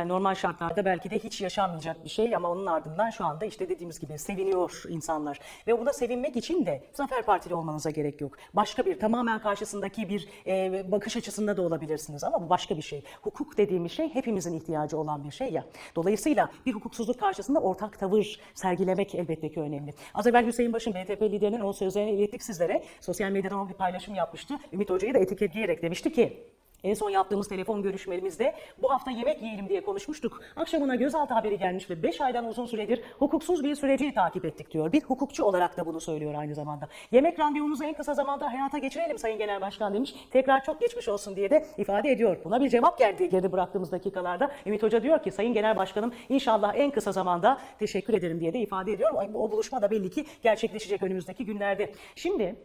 Yani normal şartlarda belki de hiç yaşanmayacak bir şey ama onun ardından şu anda işte dediğimiz gibi seviniyor insanlar. Ve buna sevinmek için de Zafer Partili olmanıza gerek yok. Başka bir tamamen karşısındaki bir e, bakış açısında da olabilirsiniz ama bu başka bir şey. Hukuk dediğimiz şey hepimizin ihtiyacı olan bir şey ya. Dolayısıyla bir hukuksuzluk karşısında ortak tavır sergilemek elbette ki önemli. Az evvel Hüseyin Baş'ın BTP liderinin o sözlerini ilettik sizlere. Sosyal medyadan o bir paylaşım yapmıştı. Ümit Hoca'yı da etiketleyerek demişti ki en son yaptığımız telefon görüşmelerimizde bu hafta yemek yiyelim diye konuşmuştuk. Akşamına gözaltı haberi gelmiş ve 5 aydan uzun süredir hukuksuz bir süreci takip ettik diyor. Bir hukukçu olarak da bunu söylüyor aynı zamanda. Yemek randevumuzu en kısa zamanda hayata geçirelim Sayın Genel Başkan demiş. Tekrar çok geçmiş olsun diye de ifade ediyor. Buna bir cevap geldi geride bıraktığımız dakikalarda. Ümit Hoca diyor ki Sayın Genel Başkanım inşallah en kısa zamanda teşekkür ederim diye de ifade ediyor. O buluşma da belli ki gerçekleşecek önümüzdeki günlerde. Şimdi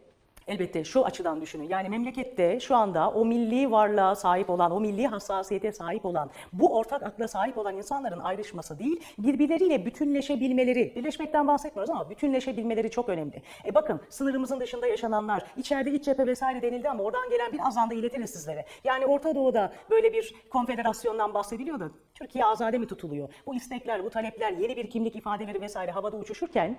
Elbette şu açıdan düşünün. Yani memlekette şu anda o milli varlığa sahip olan, o milli hassasiyete sahip olan, bu ortak akla sahip olan insanların ayrışması değil, birbirleriyle bütünleşebilmeleri, birleşmekten bahsetmiyoruz ama bütünleşebilmeleri çok önemli. E bakın sınırımızın dışında yaşananlar, içeride iç cephe vesaire denildi ama oradan gelen bir azanda iletiriz sizlere. Yani Orta Doğu'da böyle bir konfederasyondan bahsediliyor da Türkiye azade mi tutuluyor? Bu istekler, bu talepler, yeni bir kimlik ifadeleri vesaire havada uçuşurken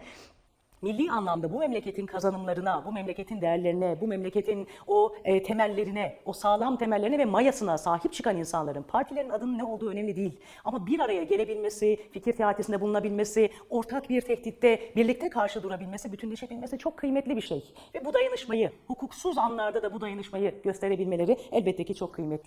milli anlamda bu memleketin kazanımlarına, bu memleketin değerlerine, bu memleketin o e, temellerine, o sağlam temellerine ve mayasına sahip çıkan insanların partilerin adının ne olduğu önemli değil. Ama bir araya gelebilmesi, fikir teatisinde bulunabilmesi, ortak bir tehditte birlikte karşı durabilmesi, bütünleşebilmesi çok kıymetli bir şey. Ve bu dayanışmayı, hukuksuz anlarda da bu dayanışmayı gösterebilmeleri elbette ki çok kıymetli.